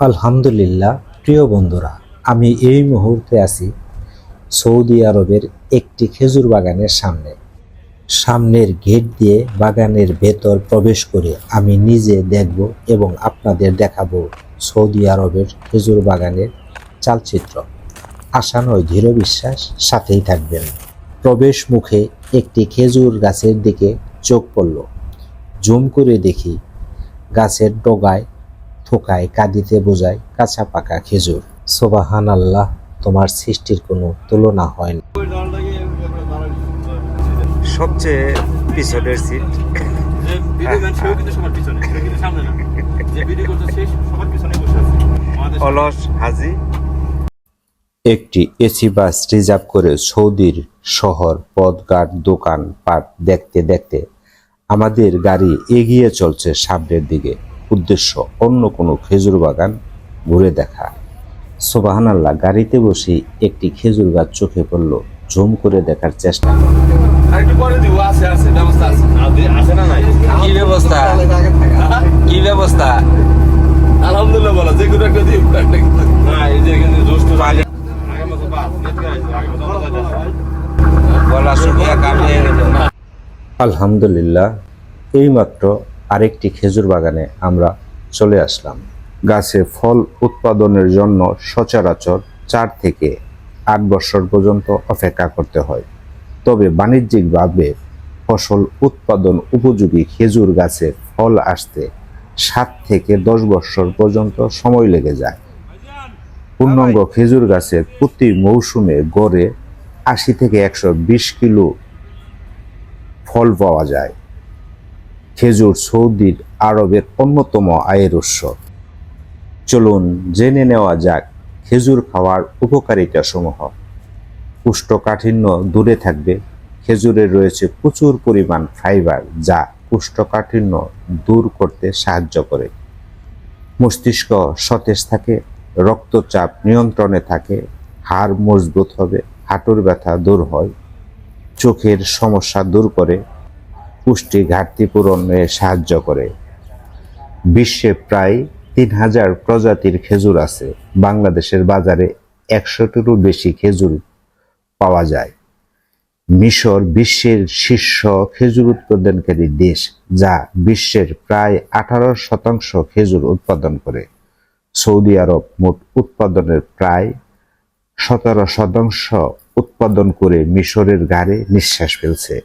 আলহামদুলিল্লাহ, প্রিয় বন্ধুরা, আমি এই মুহূর্তে আছি সৌদি আরবের একটি খেজুর বাগানের সামনে। সামনের গেট দিয়ে বাগানের ভেতর প্রবেশ করে আমি নিজে দেখব এবং আপনাদের দেখাবো সৌদি আরবের খেজুর বাগানের চালচিত্র। আশা নয়, দৃঢ় বিশ্বাস, সাথেই থাকবেন। প্রবেশ মুখে একটি খেজুর গাছের দিকে চোখ পড়ল। জুম করে দেখি গাছের ডগায় থোকায় কাঁদিতে বোঝায় কাঁচা পাকা খেজুর। সোবাহান আল্লাহ তোমার সৃষ্টির কোনো তুলনা হয় না। সবচেয়ে পিছনের সিট অলস হাজি। একটি এসি বাস রিজার্ভ করে সৌদির শহর পথঘাট দোকান পাট দেখতে দেখতে আমাদের গাড়ি এগিয়ে চলছে সামনের দিকে। উদ্দেশ্য অন্য কোনো খেজুর বাগান ঘুরে দেখা। সোবাহান আল্লাহ গাড়িতে বসে একটি খেজুর গাছ চোখে পড়ল জুম করে দেখার চেষ্টা কি ব্যবস্থা? আলহামদুলিল্লাহ বলো যে কোনো একটা দিন না এই যে এখানে জ্যৈষ্ঠ আগে মতো বাস নেট গাইছে আগে মতো আমরা যাই গলা শুকিয়ে কামিয়ে গেল। আলহামদুলিল্লাহ এইমাত্র আরেকটি খেজুর বাগানে আমরা চলে আসলাম। গাছে ফল উৎপাদনের জন্য সচরাচর চার থেকে আট বছর পর্যন্ত অপেক্ষা করতে হয়। তবে বাণিজ্যিকভাবে ফসল উৎপাদন উপযোগী খেজুর গাছে ফল আসতে সাত থেকে দশ বছর পর্যন্ত সময় লেগে যায়। পূর্ণাঙ্গ খেজুর গাছের প্রতি মৌসুমে গড়ে আশি থেকে একশো বিশ কিলো ফল পাওয়া যায়। খেজুর সৌদির আরবের অন্যতম আয়ের উৎস। চলুন জেনে নেওয়া যাক খেজুর খাওয়ার উপকারিতা সমূহ। কুষ্ঠকাঠিন্য দূরে থাকবে। খেজুরে রয়েছে প্রচুর পরিমাণ ফাইবার যা কুষ্ঠকাঠিন্য দূর করতে সাহায্য করে। মস্তিষ্ক সতেজ থাকে, রক্তচাপ নিয়ন্ত্রণে থাকে, হাড় মজবুত হবে, হাঁটুর ব্যথা দূর হয়, চোখের সমস্যা দূর করে পুষ্টি ঘাটতি পূরণে সাহায্য করে। বিশ্বে প্রায় তিন হাজার প্রজাতির খেজুর আছে। বাংলাদেশের বাজারে একশোটিরও বেশি খেজুর পাওয়া যায়। মিশর বিশ্বের শীর্ষ খেজুর উৎপাদনকারী দেশ, যা বিশ্বের প্রায় আঠারো শতাংশ খেজুর উৎপাদন করে। সৌদি আরব মোট উৎপাদনের প্রায় সতেরো শতাংশ উৎপাদন করে মিশরের গাড়ে নিঃশ্বাস ফেলছে।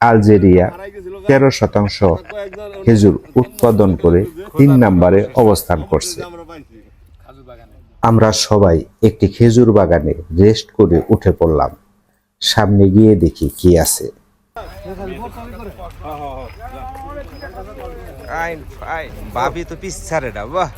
আলজেরিয়া তেরো শতাংশ খেজুর উৎপাদন করে তিন নম্বরে অবস্থান করছে। আমরা সবাই একটি খেজুর বাগানে রেস্ট করে উঠে পড়লাম। সামনে গিয়ে দেখি কি আছে। ভাবি তো বাহ।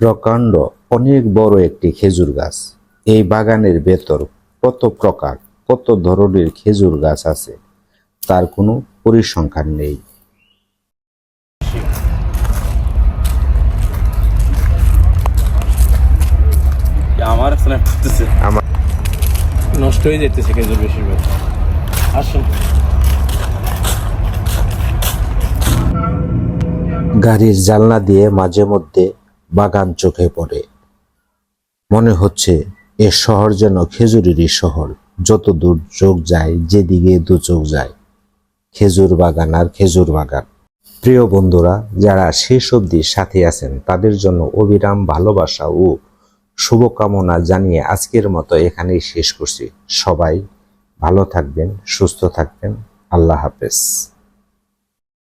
প্রকাণ্ড অনেক বড় একটি খেজুর গাছ। এই বাগানের ভেতর কত প্রকার কত ধরনের খেজুর গাছ আছে তার কোনো পরিসংখ্যান নেই। আমার আমার নষ্ট হয়ে যেতেছে খেজুর বেশিরভাগ। আসুন। গাড়ির জানলা দিয়ে মাঝে মধ্যে বাগান চোখে পড়ে। মনে হচ্ছে এ শহর যেন খেজুরেরই শহর। যত দূর চোখ যায়, যেদিকে দু চোখ যায়, খেজুর বাগান আর খেজুর বাগান। প্রিয় বন্ধুরা, যারা শেষ অবধি সাথে আছেন, তাদের জন্য অবিরাম ভালোবাসা ও শুভকামনা জানিয়ে আজকের মতো এখানেই শেষ করছি। সবাই ভালো থাকবেন, সুস্থ থাকবেন। আল্লাহ হাফেজ।